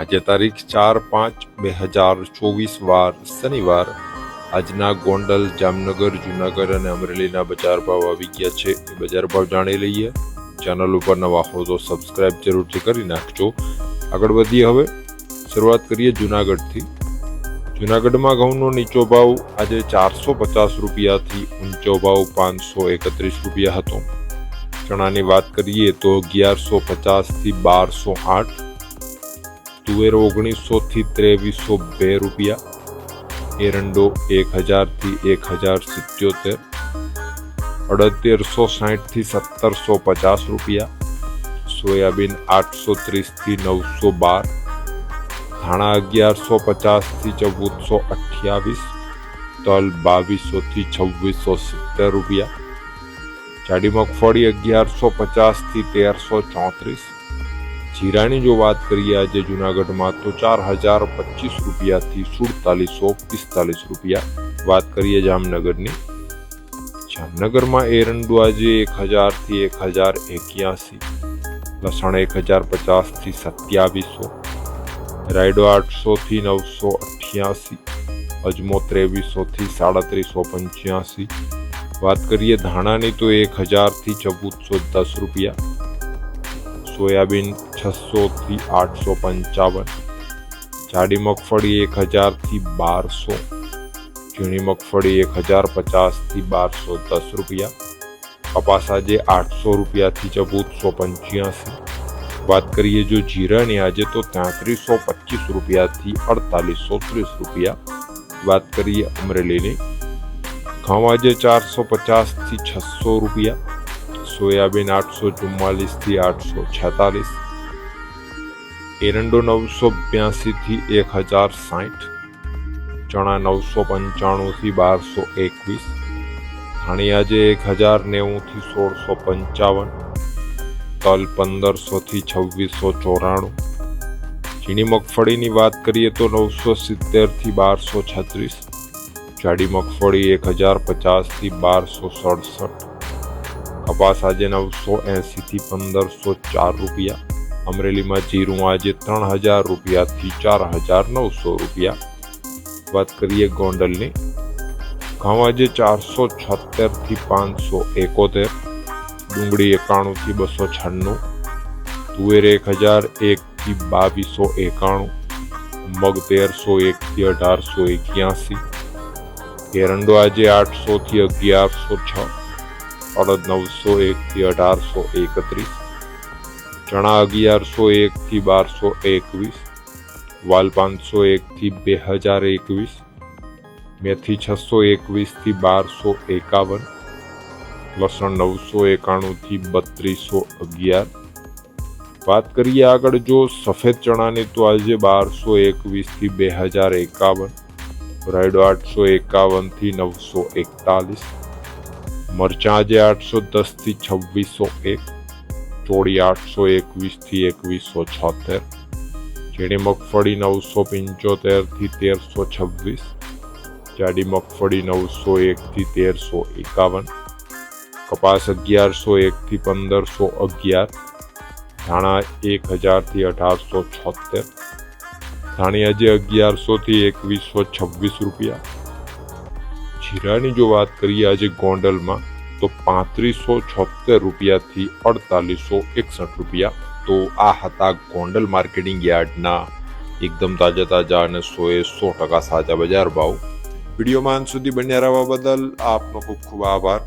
આજે તારીખ ચાર પાંચ બે હજાર ચોવીસ વાર શનિવાર આજના ગોંડલ, જામનગર, જુનાગઢ અને અમરેલીના બજાર ભાવ આવી ગયા છે. બજાર ભાવ જાણી લઈએ. ચેનલ ઉપર નવા હો તો સબસ્ક્રાઇબ જરૂરથી કરી નાખજો. આગળ વધીએ હવે. શરૂઆત કરીએ જુનાગઢથી. જુનાગઢમાં ઘઉંનો નીચો ભાવ આજે ચારસો પચાસ રૂપિયાથી ઊંચો ભાવ પાંચસો એકત્રીસ રૂપિયા હતો. ચણાની વાત કરીએ તો અગિયારસો પચાસથી બારસો આઠ તુવેર ઓગણીસોથી ત્રેવીસો બે રૂપિયા, એરંડો એક હજારથી એક હજાર સિત્યોતેર અડતેરસો સાહીઠથી સત્તરસો પચાસ રૂપિયા, સોયાબીન આઠસો ત્રીસથી નવસો બાર, ધાણા અગિયારસો પચાસથી ચૌદસો અઠ્યાવીસ, તલ બાવીસોથી છવ્વીસો સિત્તેર રૂપિયા, જાડી મગફળી અગિયારસો પચાસથી તેરસો ચોત્રીસ જીરાની જો વાત કરીએ આજે જુનાગઢમાં, તો ચાર હજાર પચીસ રૂપિયાથી સુડતાલીસો પિસ્તાલીસ રૂપિયા. વાત કરીએ જામનગરની. જામનગરમાં એરંડુ આજે એક હજારથી એક હજાર એક્યાસી. લસણ એક હજાર પચાસથી સત્યાવીસો. રાયડો આઠસોથી નવસો અઠ્યાસી. અજમો ત્રેવીસોથી સાડત્રીસો પંચ્યાસી. વાત કરીએ ધાણાની, તો એક હજારથી ચૌદસો દસ રૂપિયા. સોયાબીન છસોથી આઠસો પંચાવન, જાડી મગફળી એક હજારથી બારસો, ઝીણી મગફળી એક હજાર પચાસથી બારસો દસ રૂપિયા, કપાસ આજે આઠસો રૂપિયાથી ચૌદસો પંચ્યાસી. વાત કરીએ જો જીરાની, આજે તો ત્યાંત્રીસો પચીસ રૂપિયાથી અડતાલીસો ત્રીસ રૂપિયા. વાત કરીએ અમરેલીની, ઘઉં આજે ચારસો પચાસથી છસો રૂપિયા. સોયાબીન આઠસો ચુમ્માલીસથી આઠસો છેતાલીસ, એરંડો નવસો બ્યાસીથી એક હજાર સાઠ, ચણા નવસો પંચાણુંથી બારસો એકવીસ ધાણી આજે એક હજાર નેવુંથી સોળસો પંચાવન, તલ પંદરસોથી છવ્વીસો ચોરાણું ઝીણી મગફળીની વાત કરીએ તો નવસો સિત્તેરથી બારસો છત્રીસ, જાડી મગફળી એક હજાર પચાસથી બારસો સડસઠ કપાસ આજે નવસો એંસીથી પંદરસો ચાર રૂપિયા, અમરેલીમાં જીરું આજે ત્રણ હજાર રૂપિયાથી ચાર હજાર નવસો રૂપિયા. વાત કરીએ ગોંડલની, ઘઉં આજે ચારસો છોતેરથી પાંચસો એકોતેર, ડુંગળી એકાણુંથી બસો છન્નું, તુવેર એક હજાર એકથી બાવીસો એકાણું, મગ તેરસો એકથી અઢારસો એક્યાસી, એરંડો આજે આઠસોથી અગિયારસો છ અડદ નવસો એકથી અઢારસો એકત્રીસ ચણા અગિયારસો એકથી બારસો એકવીસ વાલ પાંચસો એકથી બે હજાર એકવીસ, મેથી છસો એકવીસથી બારસો એકાવન, લસણ નવસો એકાણુંથી બત્રીસો અગિયાર. વાત કરીએ આગળ, જો સફેદ ચણાની તો આજે બારસો એકવીસથી બે હજાર એકાવન, રાયડો આઠસો એકાવનથી નવસો એકતાલીસ મરચાં આજે આઠસો દસથી છવ્વીસો એક, ચોળી આઠસો એકવીસથી એકવીસો છોતેર, ઝીણી મગફળી નવસો પંચોતેરથી તેરસો છવ્વીસ, જાડી મગફળી નવસો એકથી તેરસો એકાવન, કપાસ અગિયારસો એકથી પંદરસો અગિયાર, ધાણા એક હજારથી અઢારસો છોતેર ધાણી આજે અગિયારસોથી એકવીસો છવ્વીસ રૂપિયા જીરાની જો વાત કરીએ આજે ગોંડલમાં, તો પાંત્રીસો છોતેર રૂપિયાથી અડતાલીસો એકસઠ રૂપિયા તો આ હતા ગોંડલ માર્કેટિંગ યાર્ડના. એકદમ તાજા તાજા અને સોએ સો ટકા સાચા બજાર ભાવ. વિડીયોમાં અંત સુધી બન્યા રહેવા બદલ આપનો ખૂબ ખૂબ આભાર.